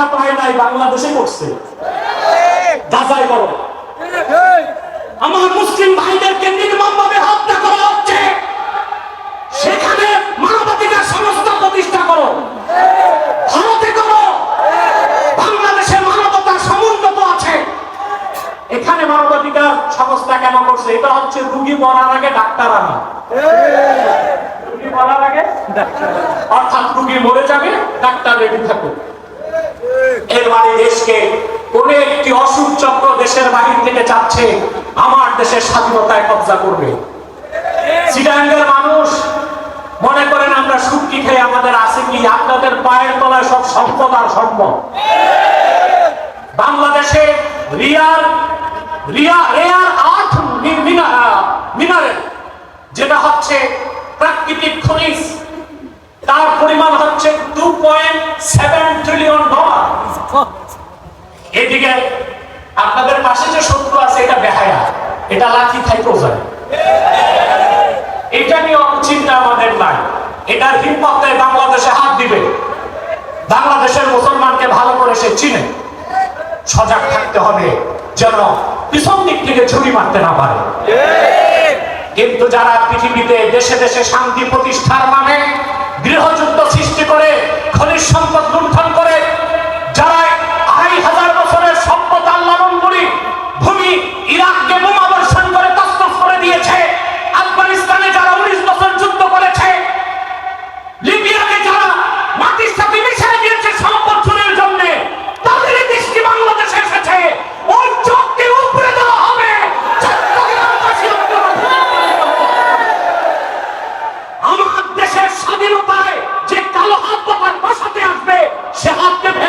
টাকা পায় নাই, বাংলাদেশে করছে যাচাই করো। আমার মুসলিম ভাইদেরকে নির্মম ভাবে হত্যা করা হচ্ছে। সেখানে মানবাধিকার সংস্থা প্রতিষ্ঠা করো। ভারতে করো। বাংলাদেশে মানবতার সমুন্নত আছে। এখানে মানবাধিকার সংস্থা কেন করছে? এটা হচ্ছে রুগী মরার আগে ডাক্তার আনা। রুগী মরার আগে অর্থাৎ রুগী মরে যাবে, ডাক্তার রেডি থাকুক এর মানে দেশকে কোন একটি অসুখ চক্র দেশের বাহির থেকে চাচ্ছে আমার দেশের স্বাধীনতায় কবজা করবে। সিডাঙ্গের মানুষ মনে করেন আমরা সুটকি খেয়ে আমাদের আছে কি? আপনাদের পায়ের তলায় সব সম্পদ আর সম্পদ বাংলাদেশে রিয়ার, রিয়া, রেয়ার আর্থ মিনারেল, যেটা হচ্ছে প্রাকৃতিক খনিজ। তার পরিমাণ হচ্ছে টু পয়েন্ট এদিকে আপনাদের পাশে যে শত্রু আছে এটা বেহায়া। এটা লাঠি খাইতেও যায় এটা নিয়ে চিন্তা আমাদের নাই। এটার হিম্মতে বাংলাদেশে হাত দিবে। বাংলাদেশের মুসলমানকে ভালো করে সে চিনে। সজাগ থাকতে হবে যেন পিছন দিক থেকে ছুরি মারতে না পারে। কিন্তু যারা পৃথিবীতে দেশে দেশে শান্তি প্রতিষ্ঠার নামে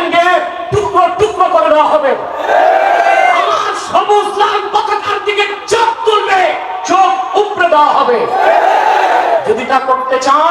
ভেঙে টুকরো টুকরো করে দেওয়া হবে। আমার সবুজ লাল পতাকার দিকে চোখ তুলবে চোখ উপরে দেওয়া হবে। যদি তা করতে চান